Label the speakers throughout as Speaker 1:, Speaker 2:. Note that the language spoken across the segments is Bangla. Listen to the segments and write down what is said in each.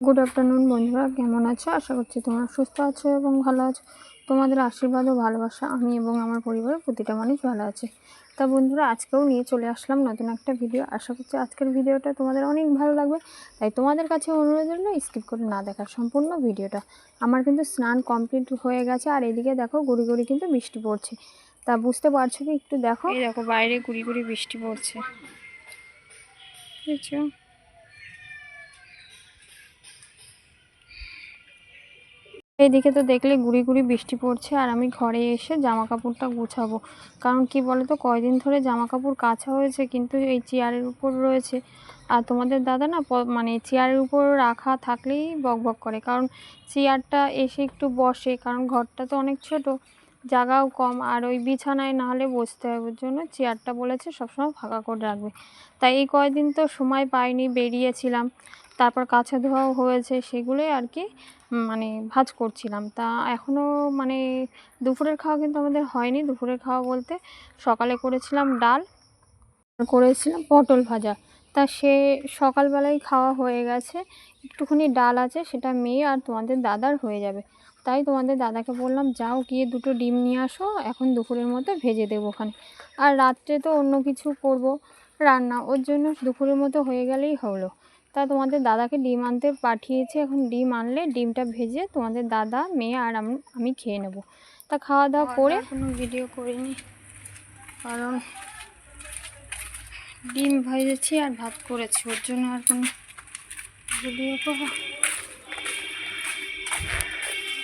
Speaker 1: গুড আফটারনুন বন্ধুরা। কেমন আছো? আশা করছি তোমরা সুস্থ আছো এবং ভালো আছো। তোমাদের আশীর্বাদ ও ভালোবাসা আমি এবং আমার পরিবারের প্রতিটা মানুষ ভালো আছে। তা বন্ধুরা, আজকেও নিয়ে চলে আসলাম নতুন একটা ভিডিও আশা করছি আজকের ভিডিওটা তোমাদের অনেক ভালো লাগবে। তাই তোমাদের কাছে অনুরোধ হলো স্কিপ করে না দেখা সম্পূর্ণ ভিডিওটা আমার কিন্তু স্নান কমপ্লিট হয়ে গেছে আর এদিকে দেখো গুড়ি গুড়ি কিন্তু বৃষ্টি পড়ছে। তা বুঝতে পারছ কি? একটু দেখো। দেখো বাইরে গুড়ি গুড়ি বৃষ্টি পড়ছে। বুঝছ এইদিকে তো দেখলে গুড়ি গুড়ি বৃষ্টি পড়ছে আর আমি ঘরে এসে জামা কাপড়টা গুছাবো। কারণ কি বলো তো কয়দিন ধরে জামা কাপড় কাছা হয়েছে, কিন্তু এই চেয়ারের উপর রয়েছে। আর তোমাদের দাদা না মানে চেয়ারের উপর রাখা থাকলেই বক বক করে। কারণ চেয়ারটা এসে একটু বসে, কারণ ঘরটা তো অনেক ছোট, জায়গাও কম, আর ওই বিছানায় না হলে বসতে হবে ওর জন্য চেয়ারটা বলেছে সবসময় ফাঁকা করে রাখবে। তাই এই কয়দিন তো সময় পাইনি, বেরিয়েছিলাম। তারপর কাছা ধোয়াও হয়েছে, সেগুলোই আর কি মানে ভাজ করছিলাম। তা এখনও মানে দুপুরের খাওয়া কিন্তু আমাদের হয়নি। দুপুরের খাওয়া বলতে সকালে করেছিলাম ডাল, করেছিলাম পটল ভাজা। তা সে সকালবেলায় খাওয়া হয়ে গেছে। একটুখানি ডাল আছে, সেটা মেয়ে আর তোমাদের দাদার হয়ে যাবে। তাই তোমাদের দাদাকে বললাম, যাও গিয়ে দুটো ডিম নিয়ে আসো, এখন দুপুরের মতো ভেজে দেবো ওখানে। আর রাত্রে তো অন্য কিছু করব, রান্না। ওর জন্য দুপুরের মতো হয়ে গেলেই হলো। তা তোমাদের দাদাকে ডিম আনতে পাঠিয়েছে। এখন ডিম আনলে ডিমটা ভেজে তোমাদের দাদা মেয়ে আর আমি খেয়ে নেব। তা খাওয়া দাওয়া করে কোনো ভিডিও করিনি। কারণ ডিম ভেজেছি আর ভাত করেছি। ওর জন্য আর কোনো ভিডিও করা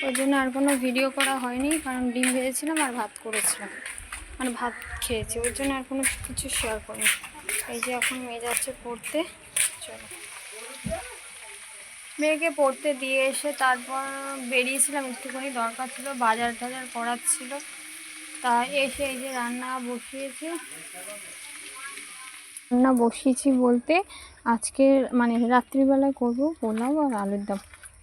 Speaker 1: ওর জন্য আর কোনো ভিডিও করা হয়নি। কারণ ডিম ভেজেছিলাম আর ভাত করেছিলাম। মানে ভাত খেয়েছি। ওর জন্য আর কোনো কিছু শেয়ার করিনি। এই যে এখন মেয়ে যাচ্ছে পড়তে। চলো। মেয়েকে পড়তে দিয়ে এসে তারপর বেরিয়েছিলাম, একটুখানি দরকার ছিল, বাজার টাজার করার ছিল। তা এসে এই যে রান্না বসিয়েছি। রান্না বসিয়েছি বলতে আজকে মানে রাত্রিবেলায় করব পোলাও আর আলুর দম।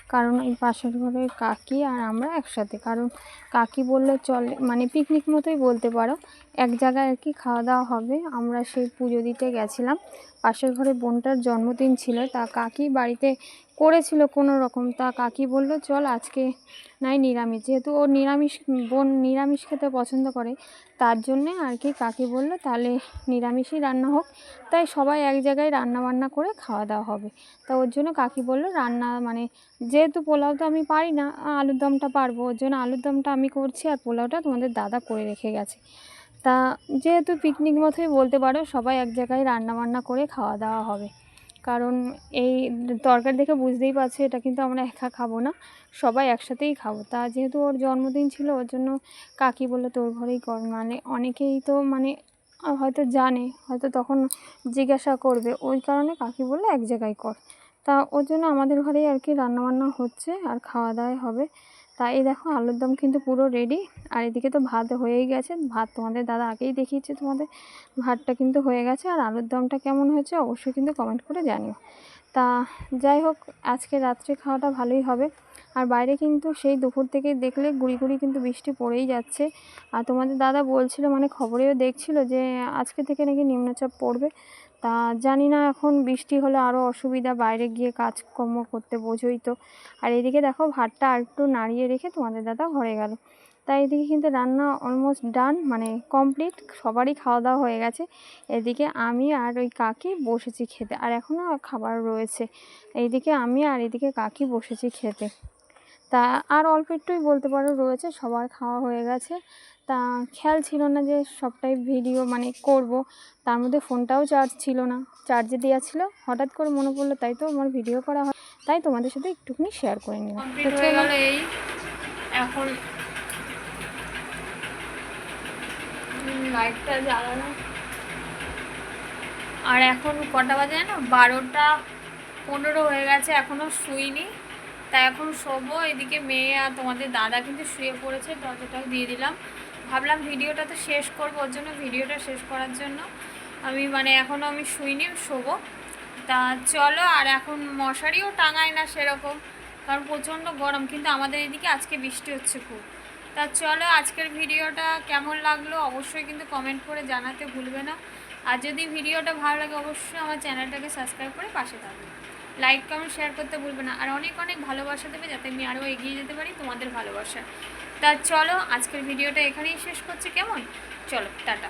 Speaker 1: কারণ এই পাশের ঘরের কাকি আর আমরা একসাথে। কারণ কাকি বললে, চলে মানে পিকনিক মতোই বলতে পারো। এক জায়গায় আর কি খাওয়া দাওয়া হবে। আমরা সেই পুজো দিতে গেছিলাম। পাশের ঘরে বোনটার জন্মদিন ছিল। তা কাকি বাড়িতে করেছিল কোনো রকম। তা কাকি বলল, চল আজকে নাই নিরামিষ। যেহেতু ও নিরামিষ, বোন নিরামিষ খেতে পছন্দ করে, তার জন্যে আর কি কাকি বলল, তাহলে নিরামিষই রান্না হোক। তাই সবাই এক জায়গায় রান্না বান্না করে খাওয়া দাওয়া হবে। তা ওর জন্য কাকি বলল, রান্না মানে যেহেতু পোলাও তো আমি পারি না, আলুর দমটা পারব, ওর জন্য আলুর দমটা আমি করছি আর পোলাওটা তোমাদের দাদা করে রেখে গেছে। তা যেহেতু পিকনিক মতোই বলতে পারো, সবাই এক জায়গায় রান্না বান্না করে খাওয়া দাওয়া হবে। কারণ এই তরকারি দেখে বুঝতেই পারছ, এটা কিন্তু আমরা একা খাব না, সবাই একসাথেই খাব। তা যেহেতু ওর জন্মদিন ছিল, ওর জন্য কাকি বলল, তোর ঘরেই কর। মানে অনেকেই তো মানে হয়তো জানে, হয়তো তখন জিজ্ঞাসা করবে। ওই কারণে কাকি বলল, এক জায়গায় কর। তা ওর জন্য আমাদের ঘরেই আর কি রান্নাবান্না হচ্ছে আর খাওয়া দাওয়াই হবে। তা এই দেখো আলুর দম কিন্তু পুরো রেডি আর এদিকে তো ভাত হয়েই গেছে। ভাত তোমাদের দাদা আগেই দেখিয়েছে তোমাদের। ভাতটা কিন্তু হয়ে গেছে আর আলুর দমটা কেমন হয়েছে অবশ্যই কিন্তু কমেন্ট করে জানিও। তা যাই হোক, আজকে রাত্রে খাওয়াটা ভালোই হবে। আর বাইরে কিন্তু সেই দুপুর থেকে দেখলে গুড়ি গুড়ি কিন্তু বৃষ্টি পড়েই যাচ্ছে। আর তোমাদের দাদা বলছিল মানে খবরেও দেখছিল যে আজকে থেকে নাকি নিম্নচাপ পড়বে। তা জানি না, এখন বৃষ্টি হলে আরও অসুবিধা, বাইরে গিয়ে কাজকর্ম করতে বোঝোই তো। আর এদিকে দেখো, ভাতটা একটু নাড়িয়ে রেখে তোমাদের দাদা ঘরে গেল। তাই এদিকে কিন্তু রান্না অলমোস্ট ডান মানে কমপ্লিট সবারই খাওয়া দাওয়া হয়ে গেছে। এদিকে আমি আর ওই কাকি বসেছি খেতে, আর এখনও খাবার রয়েছে। এইদিকে আমি আর এদিকে কাকি বসেছি খেতে। তা আর অল্প একটুই বলতে পারো রয়েছে, সবার খাওয়া হয়ে গেছে। তা খেয়াল ছিল না যে সবটাই ভিডিও মানে করব, তার মধ্যে ফোনটাও চার্জ ছিল না। চার্জে দেওয়া ছিল, হঠাৎ করে মনে পড়ল তাই তো আমার ভিডিও করা হয়, তাই তোমাদের সাথে একটুখানি শেয়ার করে নিলাম।
Speaker 2: এই, এখন লাইটটা জ্বালানো। আর এখন কটা বাজে না বারোটা পনেরো হয়ে গেছে এখনও শুইনি। তাই এখন শোবো, এদিকে মেয়ে আর তোমাদের দাদা কিন্তু শুয়ে পড়েছে, দরজাটাও দিয়ে দিলাম। ভাবলাম ভিডিওটা তো শেষ করব, ওর জন্য ভিডিওটা শেষ করার জন্য। আমি মানে এখনও আমি শুইনি, শোবো। তা চলো, আর এখন মশারিও টাঙায় না সেরকম, কারণ প্রচণ্ড গরম, কিন্তু আমাদের এদিকে আজকে বৃষ্টি হচ্ছে খুব। তা চলো, আজকের ভিডিওটা কেমন লাগল অবশ্যই কিন্তু কমেন্ট করে জানাতে ভুলবে না। আর যদি ভিডিওটা ভালো লাগে, অবশ্যই আমার চ্যানেলটাকে সাবস্ক্রাইব করে পাশে থাকবে।
Speaker 1: লাইক কমেন্ট শেয়ার করতে ভুলবে না। আর অনেক অনেক ভালোবাসা দেবে যাতে আমি আরও এগিয়ে যেতে পারি তোমাদের ভালোবাসা তা চলো, আজকের ভিডিওটা এখানেই শেষ করছি। কেমন? চলো, টাটা।